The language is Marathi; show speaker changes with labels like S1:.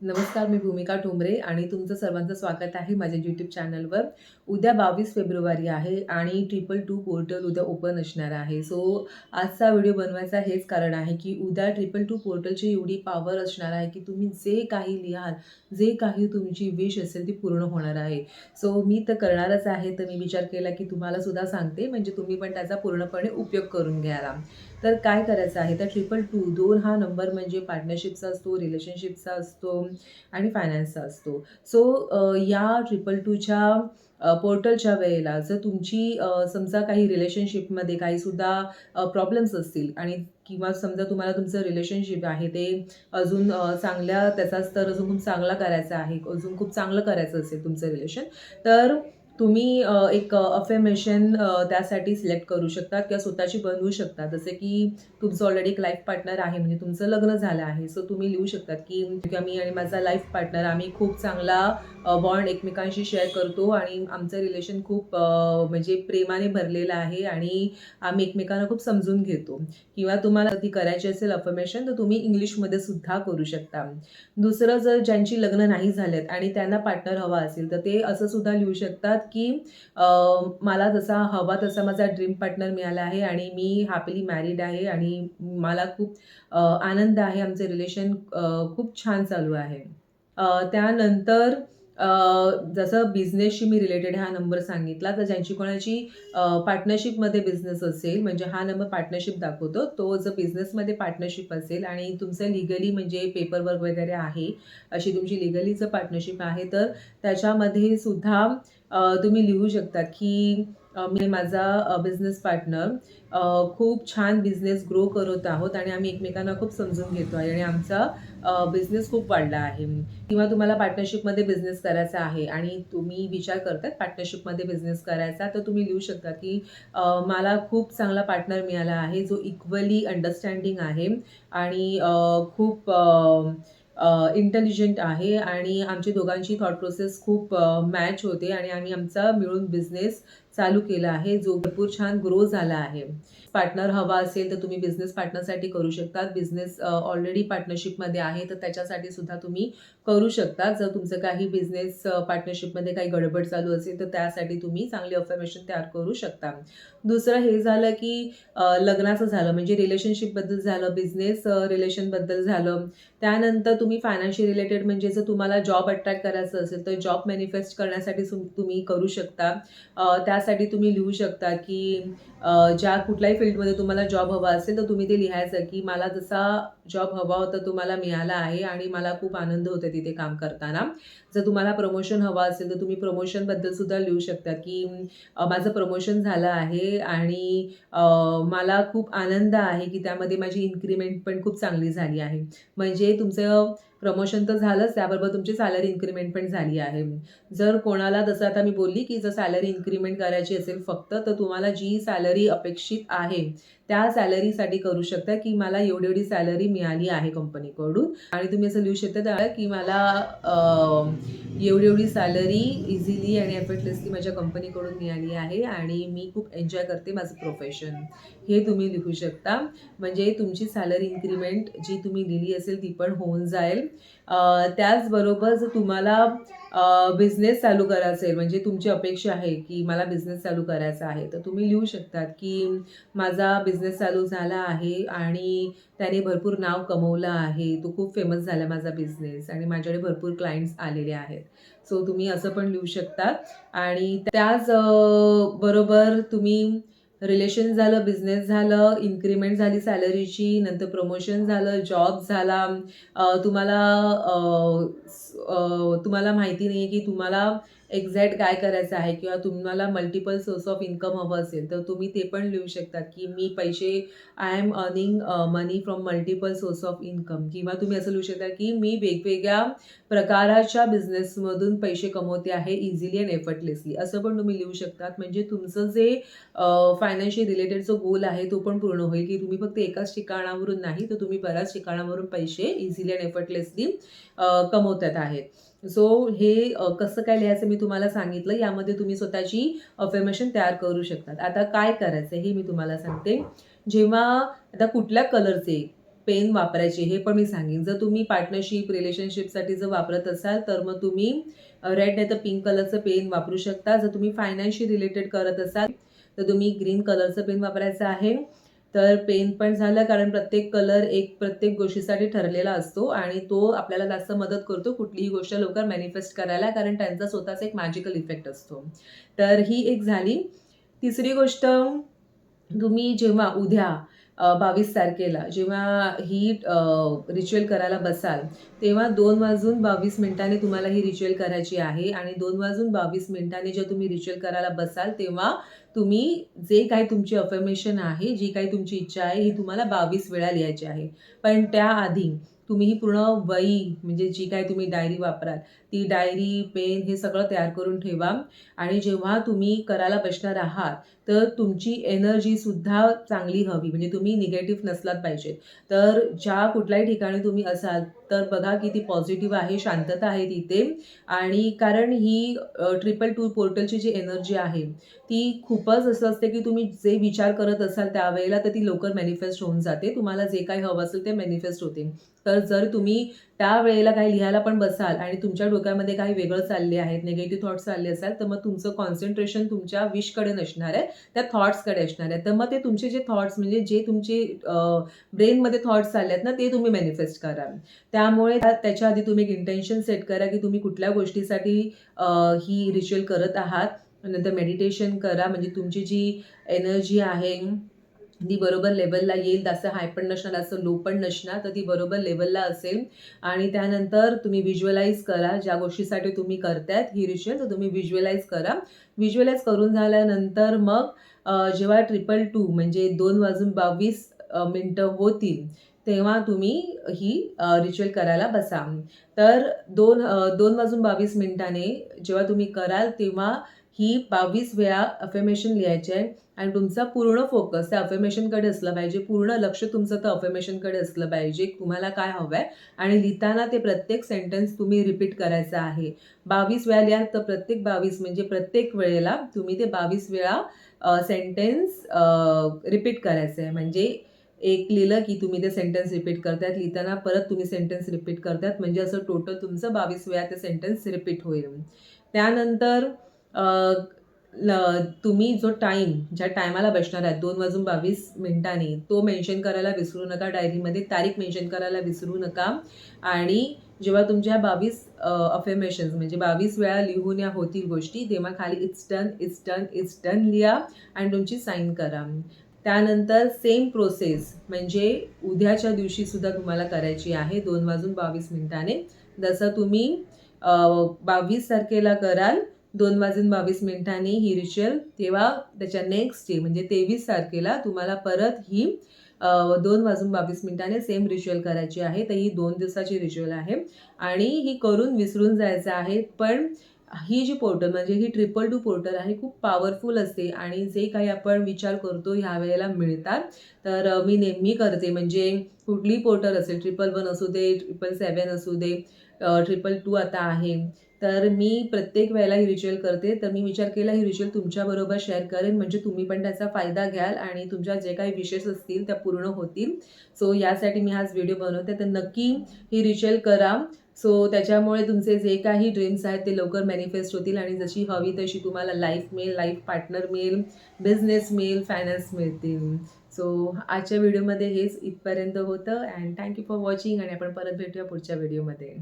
S1: नमस्कार मी भूमिका ठोंबरे आणि तुमचं सर्वांचं स्वागत आहे माझ्या यूट्यूब चॅनलवर उद्या बावीस फेब्रुवारी आहे आणि ट्रिपल टू पोर्टल उद्या ओपन असणार आहे. सो आजचा व्हिडिओ बनवायचा हेच कारण आहे की उद्या ट्रिपल टू पोर्टलची एवढी पॉवर असणार आहे की तुम्ही जे काही लिहाल जे काही तुमची विश असेल ती पूर्ण होणार आहे. सो मी तर करणारच आहे तर मी विचार केला की तुम्हाला सुद्धा सांगते म्हणजे तुम्ही पण त्याचा पूर्णपणे उपयोग करून घ्याला. तर काय करायचं आहे? तर ट्रिपल टू दोन हा नंबर म्हणजे पार्टनरशिपचा असतो रिलेशनशिपचा असतो आणि फायनान्सचा असतो. सो या ट्रिपल टूच्या पोर्टलच्या वेळेला जर तुमची समजा काही रिलेशनशिपमध्ये काहीसुद्धा प्रॉब्लेम्स असतील आणि किंवा समजा तुम्हाला तुमचं रिलेशनशिप आहे ते अजून चांगल्या त्याचा स्तर अजून खूप चांगला करायचा आहे अजून खूप चांगलं करायचं असेल तुमचं रिलेशन तर तुम्ही एक अफेमेशन त्यासाठी सिलेक्ट करू शकता किंवा स्वतःची बनवू शकता. जसे की तुमचं ऑलरेडी एक लाईफ पार्टनर आहे म्हणजे तुमचं लग्न झालं आहे सो तुम्ही लिहू शकतात की किंवा मी आणि माझा लाईफ पार्टनर आम्ही खूप चांगला बॉन्ड एकमेकांशी शेअर करतो आणि आमचं रिलेशन खूप म्हणजे प्रेमाने भरलेलं आहे आणि आम्ही एकमेकांना खूप समजून घेतो. किंवा तुम्हाला ती करायची असेल अफर्मेशन तर तुम्ही इंग्लिशमध्ये सुद्धा करू शकता. दुसरं जर ज्यांची लग्न नाही झालेत आणि त्यांना पार्टनर हवा असेल तर ते असं सुद्धा लिहू शकतात की मला जसा हवा तसा माझा ड्रीम पार्टनर मिळाला आहे आणि मी हॅपीली मॅरिड आहे आणि मला खूप आनंद आहे. आमचे रिलेशन खूप छान चालू आहे. त्यानंतर जसं बिझनेसशी मी रिलेटेड हा नंबर सांगितला तर ज्यांची कोणाची पार्टनरशिपमध्ये बिझनेस असेल म्हणजे हा नंबर पार्टनरशिप दाखवतो तो जर बिझनेसमध्ये पार्टनरशिप असेल आणि तुमचं लिगली म्हणजे पेपर वर्क वगैरे आहे अशी तुमची लिगली जर पार्टनरशिप आहे तर त्याच्यामध्ये सुद्धा तुम्ही लिहू शकता की मी माझा बिझनेस पार्टनर खूप छान बिझनेस ग्रो करत आहोत आणि आम्ही एकमेकांना खूप समजून घेतो आहे आणि आमचा बिझनेस खूप वाढला आहे. किंवा तुम्हाला पार्टनरशिपमध्ये बिझनेस करायचा आहे आणि तुम्ही विचार करतात पार्टनरशिपमध्ये बिझनेस करायचा तर तुम्ही लिहू शकता की मला खूप चांगला पार्टनर मिळाला आहे जो इक्वली अंडरस्टँडिंग आहे आणि खूप इंटेलिजंट आहे आणि आमची दोघांची थॉट प्रोसेस खूप मॅच होते आणि आम्ही आमचा मिळून बिझनेस चालू केला आहे जो भरपूर छान ग्रो झाला आहे. पार्टनर हवा असेल तर तुम्ही बिझनेस पार्टनरसाठी करू शकता बिझनेस ऑलरेडी पार्टनरशिपमध्ये आहे तर त्याच्यासाठी सुद्धा तुम्ही करू शकता जर तुमचं काही बिझनेस पार्टनरशिपमध्ये काही गडबड चालू असेल तर त्यासाठी तुम्ही चांगली अफर्मेशन तयार करू शकता. दुसरं हे झालं की लग्नाचं झालं म्हणजे रिलेशनशिपबद्दल झालं बिझनेस रिलेशनबद्दल झालं. त्यानंतर तुम्ही फायनान्शियल रिलेटेड म्हणजे जर तुम्हाला जॉब अट्रॅक्ट करायचं असेल तर जॉब मॅनिफेस्ट करण्यासाठी तुम्ही करू शकता. त्यासाठी तुम्ही लिहू शकता की ज्या कुठल्याही फील्डमध्ये तुम्हाला जॉब हवा असेल तर तुम्ही ते लिहायचं की मला जसा जॉब हवा होता तुम्हाला मिळाला आहे आणि मला खूप आनंद होतो तिथे काम करताना. जर तुम्हाला प्रमोशन हवा असेल तर तुम्ही प्रमोशनबद्दल सुद्धा लिहू शकता की माझं प्रमोशन झालं आहे आणि मला खूप आनंद आहे की त्यामध्ये माझी इन्क्रीमेंट पण खूप चांगली झाली आहे. म्हणजे तुमचं प्रमोशन तर झालंच त्याबरोबर तुमची सॅलरी इन्क्रीमेंट पण झाली आहे. जर कोणाला जसं आता मी बोलली की जर सॅलरी इन्क्रीमेंट करायची असेल फक्त तर तुम्हाला जी सॅलरी अपेक्षित आहे त्या सॅलरीसाठी करू शकता की मला एवढी एवढी सॅलरी मिळाली आहे कंपनीकडून. आणि तुम्ही असं लिहू शकता की मला एवढी एवढी सॅलरी इझिली आणि एफर्टलेसली माझ्या कंपनीकडून मिळाली आहे आणि मी खूप एन्जॉय करते माझं प्रोफेशन हे तुम्ही लिहू शकता. म्हणजे तुमची सॅलरी इन्क्रीमेंट जी तुम्ही लिहिली असेल ती पण होऊन जाईल. त्याचबरोबर जर तुम्हाला बिझनेस चालू करायचा असेल म्हणजे तुमची अपेक्षा आहे की मला बिझनेस चालू करायचा आहे. तर तुम्ही लिहू शकतात की माझा बिझनेस चालू झाला आहे आणि त्याने भरपूर नाव कमवलं आहे. तो खूप फेमस झाला माझा बिझनेस आणि माझ्याकडे भरपूर क्लायंट्स आलेले आहेत. सो तुम्ही असं पण लिहू शकता. आणि त्याच बरोबर तुम्ही रिलेशन झालं बिझनेस झालं इन्क्रीमेंट झाली सॅलरीची नंतर प्रमोशन झालं जॉब झाला. तुम्हाला तुम्हाला माहिती नाही आहे की तुम्हाला एक्झॅक्ट काय करायचं आहे किंवा तुम्हाला मल्टिपल सोर्स ऑफ इन्कम हवं असेल तर तुम्ही ते पण लिहू शकता की मी पैसे I am earning money from multiple source of income किंवा तुम्ही असं लिहू शकता की मी वेगवेगळ्या प्रकाराच्या बिझनेसमधून पैसे कमवते आहे इझिली अँड एफर्टलेसली असं पण तुम्ही लिहू शकतात. म्हणजे तुमचं जे फायनान्शियल रिलेटेड जो गोल आहे तो पण पूर्ण होईल. की तुम्ही फक्त एकाच ठिकाणावरून नाही तर तुम्ही बऱ्याच ठिकाणावरून पैसे इझिली अँड एफर्टलेसली कमवतात आहेत सो हे कसं काय लिहायचं मी तुम्हाला सांगितलं. यामध्ये तुम्ही स्वतःची अफर्मेशन तयार करू शकतात. आता काय करायचं हे मी तुम्हाला सांगते. जेव्हा आता कुठल्या कलरचे पेन वापरायचे हे पण मी सांगेन. जर तुम्ही पार्टनरशिप रिलेशनशिपसाठी जर वापरत असाल तर मग तुम्ही रेड नाही तर पिंक कलरचं पेन वापरू शकता. जर तुम्ही फायनान्सशी रिलेटेड करत असाल तर तुम्ही ग्रीन कलरचं पेन वापरायचं आहे. तर पेन पण झालं कारण प्रत्येक कलर एक प्रत्येक गोष्टीसाठी ठरलेला असतो आणि तो आपल्याला जास्त मदत करतो कुठलीही गोष्ट लवकर मॅनिफेस्ट करायला कारण त्यांचा स्वतःचा एक मॅजिकल इफेक्ट असतो. तर ही एक झाली. तिसरी गोष्ट तुम्ही जेव्हा उद्या बावीस तारखेला. जेव्हा ही रिच्युअल करायला बसाल तेव्हा दोन वाजून बावीस मिनिटांनी तुम्हाला ही रिच्युअल करायची आहे आणि दोन वाजून बावीस मिनिटांनी जेव्हा तुम्ही रिच्युअल करायला बसाल तेव्हा तुम्ही जे काही तुमची अफर्मेशन आहे जी काही तुमची इच्छा आहे ही तुम्हाला बावीस वेळा लिहायची आहे. पण त्याआधी तुम्ही ही पूर्ण वही म्हणजे जी काय तुम्ही डायरी वापराल ती डायरी पेन हे सगळं तयार करून ठेवा आणि जेव्हा तुम्ही करायला बसणार आहात तर तुमची एनर्जीसुद्धा चांगली हवी. म्हणजे तुम्ही निगेटिव्ह नसलात पाहिजे तर ज्या कुठल्याही ठिकाणी तुम्ही असाल तर बघा किती पॉझिटिव्ह आहे शांतता आहे तिथे. आणि कारण ही ट्रिपल टू पोर्टलची जी एनर्जी आहे ती खूपच असं असते की तुम्ही जे विचार करत असाल त्यावेळेला तर ती लवकर मॅनिफेस्ट होऊन जाते. तुम्हाला जे काही हवं असेल ते मॅनिफेस्ट होते. तर जर तुम्ही त्या वेळेला काही लिहायला पण बसाल आणि तुमच्या डोक्यामध्ये काही वेगळं चालले आहेत निगेटिव्ह थॉट्स चालले असाल तर मग तुमचं कॉन्सन्ट्रेशन तुमच्या विशकडे नसणार आहे. त्या थॉट्सकडे असणार आहेत. तर मग ते तुमचे जे थॉट्स म्हणजे जे तुमचे ब्रेनमध्ये थॉट्स चालले आहेत ना ते तुम्ही मॅनिफेस्ट करा. त्यामुळे त्याच्या आधी तुम्ही एक इंटेन्शन सेट करा की तुम्ही कुठल्या गोष्टीसाठी ही रिच्युअल करत आहात. नंतर मेडिटेशन करा. म्हणजे तुमची जी एनर्जी आहे ती बरोबर लेवलला येईल जास्त हाय पण नसणार असं लो पण नसणार तर ती बरोबर लेवलला असेल. आणि त्यानंतर तुम्ही व्हिज्युअलाइज करा ज्या गोष्टीसाठी तुम्ही करतायत ही रिच्युअल तर तुम्ही व्हिज्युअलाइज करा. व्हिज्युअलाइज करून झाल्यानंतर मग जेव्हा ट्रिपल टू म्हणजे दोन वाजून बावीस मिनटं होतील तेव्हा तुम्ही ही रिच्युअल करायला बसा. तर दोन दोन वाजून बावीस मिनिटाने जेव्हा तुम्ही कराल तेव्हा ही बावीस वेळा अफेमेशन लिहायची आहे. आणि तुमचा पूर्ण फोकस त्या अफेमेशनकडे असलं पाहिजे. पूर्ण लक्ष तुमचं त्या अफेमेशनकडे असलं पाहिजे. तुम्हाला काय हवं आहे आणि लिहिताना ते प्रत्येक सेंटेन्स तुम्ही रिपीट करायचं आहे. बावीस वेळा लिहा तर प्रत्येक बावीस म्हणजे प्रत्येक वेळेला तुम्ही ते बावीस वेळा सेंटेन्स रिपीट करायचं आहे. म्हणजे एक लिहिलं की तुम्ही ते सेंटेन्स रिपीट करतायत. लिहिताना परत तुम्ही सेंटेन्स रिपीट करतायत. म्हणजे असं टोटल तुमचं बावीस वेळा ते सेंटेन्स रिपीट होईल. त्यानंतर ल तुम्ही जो टाईम ज्या टायमाला बसणार आहे दोन वाजून बावीस मिनिटांनी तो मेन्शन करायला विसरू नका डायरीमध्ये तारीख मेन्शन करायला विसरू नका. आणि जेव्हा तुमच्या बावीस अफेमेशन्स म्हणजे बावीस वेळा लिहून या होतील गोष्टी तेव्हा खाली it's done it's done it's done लिहा आणि तुमची साईन करा. त्यानंतर सेम प्रोसेस म्हणजे उद्याच्या दिवशीसुद्धा तुम्हाला करायची आहे दोन वाजून बावीस मिनिटाने. जसं तुम्ही बावीस तारखेला कराल दोन वाजून बावीस मिनिटांनी ही रिच्युअल तेव्हा त्याच्या नेक्स्ट डे म्हणजे तेवीस तारखेला तुम्हाला परत ही दोन वाजून बावीस मिनिटाने सेम रिच्युअल करायची आहे. तर ही दोन दिवसाची रिच्युअल आहे. आणि ही करून विसरून जायचं आहे पण ही जी पोर्टल म्हणजे ही ट्रिपल टू पोर्टल आहे खूप पॉवरफुल असते. आणि जे काही आपण विचार करतो ह्या वेळेला मिळतात. तर मी नेहमी करते म्हणजे कुठली पोर्टल असेल ट्रिपल वन असू दे ट्रिपल सेवन असू दे ट्रिपल टू आता आहे तर मी प्रत्येक वेळेला ही रिच्युअल करते. तर मी विचार केला ही रिच्युअल तुमच्याबरोबर शेअर करेन. म्हणजे तुम्ही पण त्याचा फायदा घ्याल आणि तुमच्या जे काही विशेष असतील त्या पूर्ण होतील. सो यासाठी मी हाच व्हिडिओ बनवते. तर नक्की ही रिच्युअल करा. सो त्याच्यामुळे तुमचे जे काही ड्रीम्स आहेत ते लवकर मॅनिफेस्ट होतील आणि जशी हवी तशी तुम्हाला लाईफ मिळेल लाईफ पार्टनर मिळेल बिझनेस मिळेल फायनान्स मिळतील. सो आजच्या व्हिडिओमध्ये हेच इथपर्यंत होतं. अँड थँक्यू फॉर वॉचिंग आणि आपण परत भेटूया पुढच्या व्हिडिओमध्ये